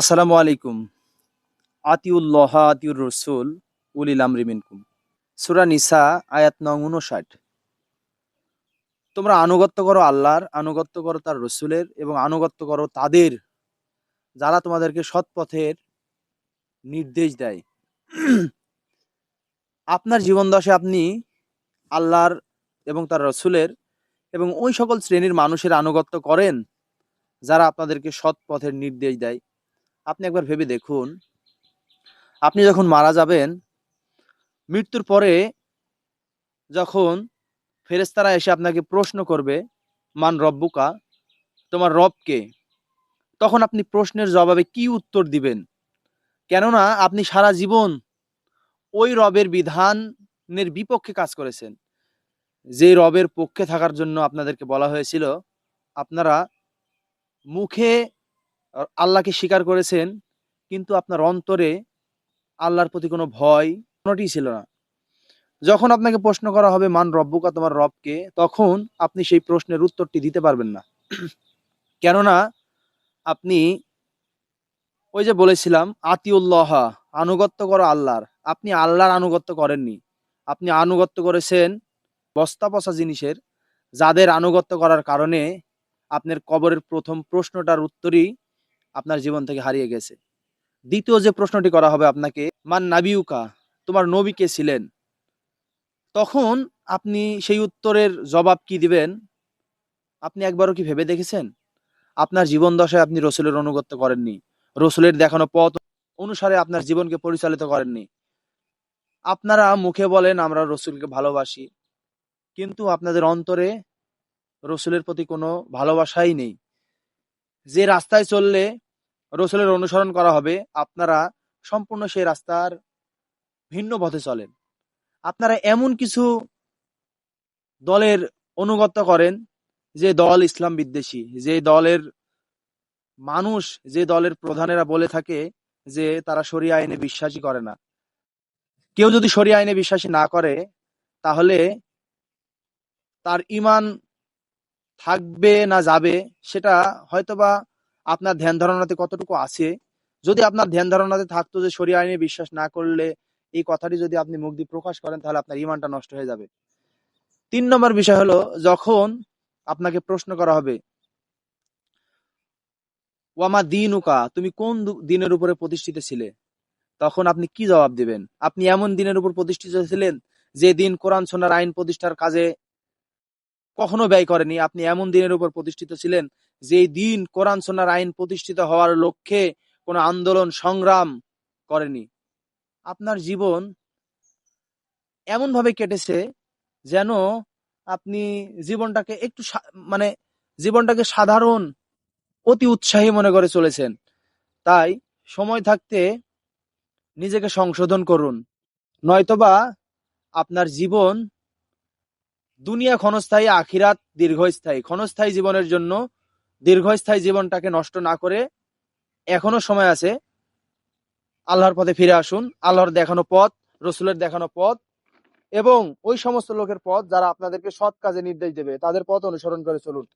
আসসালামু আলাইকুম। আতিউল্লাহ আতিউর রসুল উলিল আমরি সুরা নিসা, আয়াত নং উনষাট তোমরা আনুগত্য করো আল্লাহর, আনুগত্য করো তার রসুলের এবং আনুগত্য করো তাদের, যারা তোমাদেরকে সৎ পথের নির্দেশ দেয়। আপনার জীবন দশে আপনি আল্লাহর এবং তার রসুলের এবং ওই সকল শ্রেণির মানুষের আনুগত্য করেন, যারা আপনাদেরকে সৎ পথের নির্দেশ দেয়। আপনি একবার ভেবে দেখুন। আপনি যখন মারা যাবেন, মৃত্যুর পরে যখন ফেরেস্তারা এসে আপনাকে প্রশ্ন করবে, মান রব্বুকা? তোমার রবকে তখন আপনি প্রশ্নের জবাবে কি উত্তর দিবেন? কেননা আপনি সারা জীবন ওই রবের বিধানের বিপক্ষে কাজ করেছেন। যে রবের পক্ষে থাকার জন্য আপনাদেরকে বলা হয়েছিল, আপনারা মুখে আল্লাহকে স্বীকার করেছেন, কিন্তু আপনার অন্তরে আল্লাহর প্রতি কোনো ভয় কোনোটি ছিল না। যখন আপনাকে প্রশ্ন করা হবে, মান রব্বুকা? তোমার রবকে, তখন আপনি সেই প্রশ্নের উত্তরটি দিতে পারবেন না। কেননা, আপনি ওই যে বলেছিলাম, আতিউল্লাহ, আনুগত্য করো আল্লাহর। আপনি আল্লাহর আনুগত্য করেননি। আপনি আনুগত্য করেছেন বস্তা পচা জিনিসের, যাদের আনুগত্য করার কারণে আপনার কবরের প্রথম প্রশ্নটার উত্তরই আপনার জীবন থেকে হারিয়ে গেছে। দ্বিতীয় যে প্রশ্নটি করা হবে আপনাকে, মান নাবিউকা, তোমার নবী কে ছিলেন? তখন আপনি সেই উত্তরের জবাব কি দিবেন? আপনি একবারও কি ভেবে দেখেছেন? আপনার জীবন দশায় আপনি রসুলের অনুগত্য করেননি। রসুলের দেখানো পথ অনুসারে আপনার জীবনকে পরিচালিত করেননি। আপনারা মুখে বলেন, আমরা রসুলকে ভালোবাসি। কিন্তু আপনাদের অন্তরে রসুলের প্রতি কোনো ভালোবাসাই নেই। যে রাস্তায় চললে রসুলের অনুসরণ করা হবে, আপনারা সম্পূর্ণ সেই রাস্তার ভিন্ন পথে চলেন। আপনারা এমন কিছু দলের অনুগত্য করেন, যে দল ইসলাম বিদ্বেষী, যে দলের মানুষ, যে দলের প্রধানেরা বলে থাকে যে তারা শরিয়া আইনে বিশ্বাসী করে না। কেউ যদি শরিয়া আইনে বিশ্বাসী না করে, তাহলে তার ইমান থাকবে না যাবে, সেটা হয়তোবা আপনার ধ্যান ধারণাতে কতটুকু আছে। যদি আপনার ধ্যান ধারণাতে থাকতো যে শরিয়া আইনে বিশ্বাস না করলে এই কথাটি যদি আপনি মুখ দিয়ে প্রকাশ করেন, তাহলে আপনার ইমানটা নষ্ট হয়ে যাবে। তিন নম্বর বিষয় হলো, যখন আপনাকে প্রশ্ন করা হবে, ওয়ামা দিনুকা, তুমি কোন দিনের উপরে প্রতিষ্ঠিত ছিলে? তখন আপনি কি জবাব দিবেন? আপনি এমন দিনের উপর প্রতিষ্ঠিত ছিলেন যে দিন কোরআন সোনার আইন প্রতিষ্ঠার কাজে কখনো ব্যয় করেনি। আপনি এমন দিনের উপর প্রতিষ্ঠিত ছিলেন যে দিন কোরআন সোনার আইন প্রতিষ্ঠিত হওয়ার লক্ষ্যে কোনো আন্দোলন, সংগ্রাম করেনি। আপনার জীবন এমন ভাবে কেটেছে যেন আপনি জীবনটাকে একটু মানে জীবনটাকে সাধারণ, অতি উৎসাহী মনে করে চলেছেন। তাই সময় থাকতে নিজেকে সংশোধন করুন। নয়তোবা আপনার জীবন দুনিয়া ক্ষণস্থায়ী, আখিরাত দীর্ঘস্থায়ী। ক্ষণস্থায়ী জীবনের জন্য দীর্ঘস্থায়ী জীবনটাকে নষ্ট না করে এখনও সময় আছে আল্লাহর পথে ফিরে আসুন, আল্লাহর দেখানো পথ, রসুলের দেখানো পথ এবং ওই সমস্ত লোকের পথ যারা আপনাদেরকে সৎ কাজে নির্দেশ দেবে, তাদের পথ অনুসরণ করে চলুন।